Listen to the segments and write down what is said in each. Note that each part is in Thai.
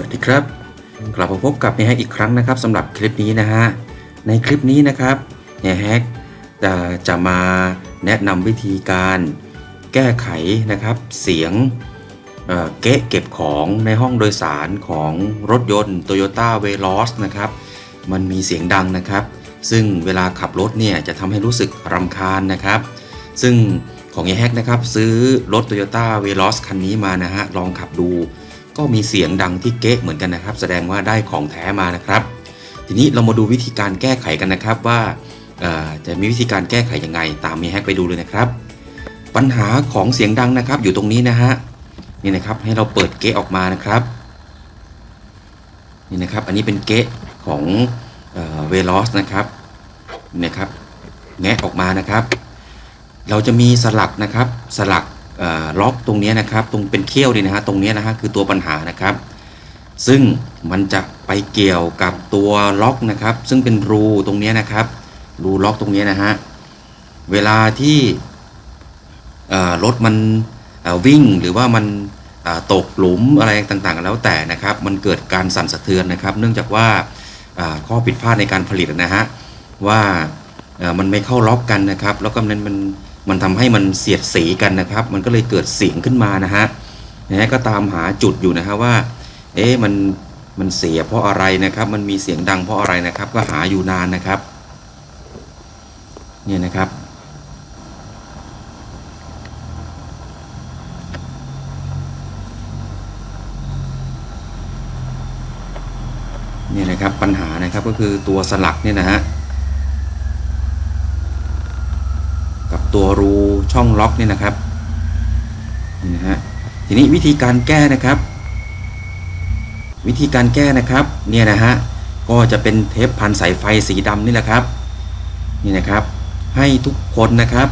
วัสดีครับ กลับมาพบกับเนแฮกอีกครั้งนะครับสำหรับคลิปนี้นะฮะในคลิปนี้นะครับเนแฮกจะจะมาแนะนำวิธีการแก้ไขนะครับ เสียงเเก๊ะเก็บของในห้องโดยสารของรถยนต์ Toyota Veloz นะครับ มันมีเสียงดังนะครับ ซึ่งเวลาขับรถเนี่ยจะทำให้รู้สึกรำคาญนะครับ ซึ่งของเอแฮกนะครับซื้อรถ Toyota Veloz คันนี้มานะฮะลองขับดู ก็มีเสียงดังที่เก๊ะเหมือนกันนะครับ แสดงว่าได้ของแท้มานะครับ ทีนี้เรามาดูวิธีการแก้ไขกันนะครับว่าจะมีวิธีการแก้ไขยังไง ตามมีแฮกไปดูเลยนะครับ ปัญหาของเสียงดังนะครับ อยู่ตรงนี้นะฮะนี่นะครับให้เราเปิดเก๊ะออกมานะครับนี่นะครับอันนี้เป็นเก๊ะของเวลอสนะครับนี่นะครับแงะออกมานะครับ เราจะมีสลักนะครับสลัก ล็อกตรงนี้นะครับ ตรงเป็นเขี้ยวนี่นะฮะตรงนี้นะฮะคือตัวปัญหานะครับ ซึ่งมันจะไปเกี่ยวกับตัวล็อกนะครับ ซึ่งเป็นรูตรงนี้นะครับ รูล็อกตรงนี้นะฮะเวลาที่รถมันวิ่งหรือว่ามันตกหลุมอะไรต่างๆ แล้วแต่นะครับ มันเกิดการสั่นสะเทือนนะครับ เนื่องจากว่าข้อผิดพลาดในการผลิตนะฮะว่ามันไม่เข้าล็อกกันนะครับ แล้วก็มันมัน มันทำให้มันเสียดสีกันนะครับ มันก็เลยเกิดเสียงขึ้นมานะฮะนะฮะก็ตามหาจุดอยู่นะฮะว่า เอ๊ะมันมันเสียเพราะอะไรนะครับ มันมีเสียงดังเพราะอะไรนะครับ ก็หาอยู่นานนะครับเนี่ยนะครับเนี่ยนะครับปัญหานะครับก็คือตัวสลักเนี่ยนะฮะกับ ตัวรูช่องล็อกเนี่ยนะครับนี่นะฮะทีนี้วิธีการแก้นะครับ วิธีการแก้นะครับเนี่ยนะฮะก็จะเป็นเทปพันสายไฟสีดำนี่แหละครับนี่นะครับ ให้ทุกคนนะครับ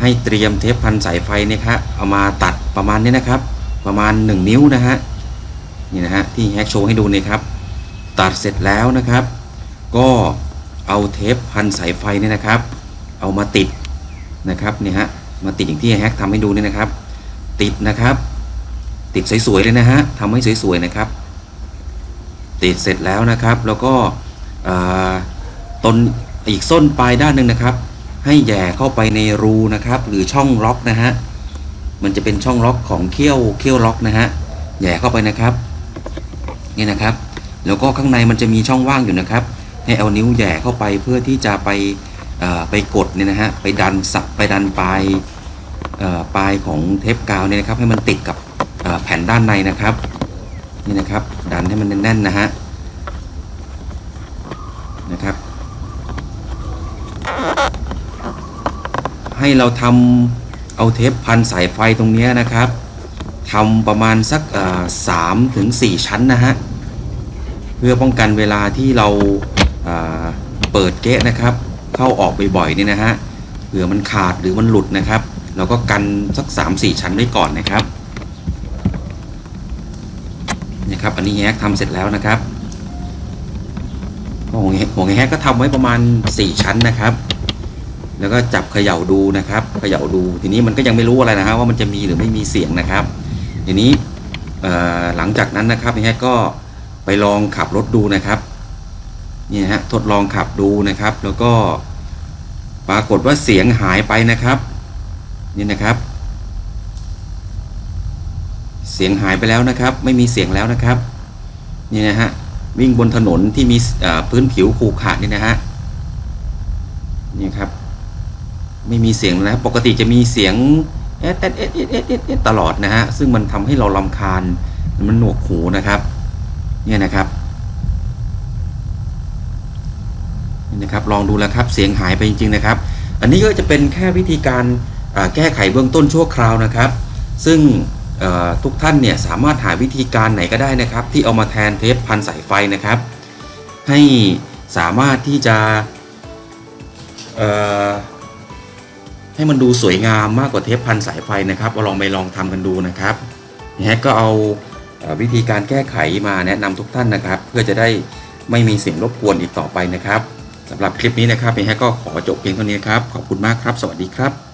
ให้เตรียมเทปพันสายไฟเนี่ยครับเอามาตัดประมาณนี้นะครับ ประมาณ 1 นิ้วนะฮะนี่นะฮะที่แฮกโชว์ให้ดูเนี่ยครับ ตัดเสร็จแล้วนะครับ ก็เอาเทปพันสายไฟเนี่ยนะครับ เอามาติด นะครับเนี่ยฮะมาติดอย่างที่แฮกทำให้ดูเนี่ยนะครับ ติดนะครับ ติดสวยๆเลยนะฮะทำให้สวยๆนะครับ ติดเสร็จแล้วนะครับ แล้วก็ต้นอีกส้นปลายด้านหนึ่งนะครับ ให้แย่เข้าไปในรูนะครับ หรือช่องล็อกนะฮะมันจะเป็นช่องล็อกของเขี้ยวเขี้ยวล็อกนะฮะแย่เข้าไปนะครับนี่นะครับ แล้วก็ข้างในมันจะมีช่องว่างอยู่นะครับ ให้เอานิ้วแย่เข้าไปเพื่อที่จะไป ไปกดเนี่ยนะฮะไปดันสับไปดันปลายปลายของเทปกาวเนี่ยนะครับให้มันติดกับแผ่นด้านในนะครับนี่นะครับดันให้มันแน่นๆนะฮะนะครับ ให้เราทำเอาเทปพันสายไฟตรงนี้นะครับทำประมาณสักสามถึงสี่ชั้นนะฮะเพื่อป้องกันเวลาที่เราอ่าเปิดเกะนะครับ เข้าออกบ่อยๆนี่นะฮะเผื่อมันขาดหรือมันหลุดนะครับ เราก็กันสัก 3-4 ชั้นไว้ก่อนนะครับนี่ครับอันนี้แฮกทำเสร็จแล้วนะครับของแฮกของแฮกก็ทำไว้ประมาณ 4 ชั้นนะครับ แล้วก็จับเขย่าดูนะครับเขย่าดู ทีนี้มันก็ยังไม่รู้อะไรนะฮะว่ามันจะมีหรือไม่มีเสียงนะครับ ทีนี้หลังจากนั้นนะครับแฮกก็ไปลองขับรถดูนะครับนี่ฮะทดลองขับดูนะครับ แล้วก็ ปรากฏว่าเสียงหายไปนะครับ นี่นะครับ เสียงหายไปแล้วนะครับ ไม่มีเสียงแล้วนะครับ นี่นะฮะวิ่งบนถนนที่มีพื้นผิวขรุขระนี่นะฮะนี่ครับ ไม่มีเสียงแล้วปกติจะมีเสียงเอ๊ะเอ๊ะเอ๊ะเอ๊ะเอ๊ะเอ๊ะตลอดนะฮะซึ่งมันทำให้เราลำคาญมันหนวกหูนะครับ เนี่ยนะครับ นะครับลองดูแล้วครับเสียงหายไปจริงๆนะครับ อันนี้ก็จะเป็นแค่วิธีการแก้ไขเบื้องต้นชั่วคราวนะครับ ซึ่งทุกท่านเนี่ยสามารถหาวิธีการไหนก็ได้นะครับ ที่เอามาแทนเทปพันสายไฟนะครับ ให้สามารถที่จะให้มันดูสวยงามมากกว่าเทปพันสายไฟนะครับเราลองไปลองทำกันดูนะครับแฮกก็เอาวิธีการแก้ไขมาแนะนำทุกท่านนะครับ เพื่อจะได้ไม่มีเสียงรบกวนอีกต่อไปนะครับ สำหรับคลิปนี้นะครับเพียงแค่ก็ขอจบเพียงเท่านี้ครับ ขอบคุณมากครับ สวัสดีครับ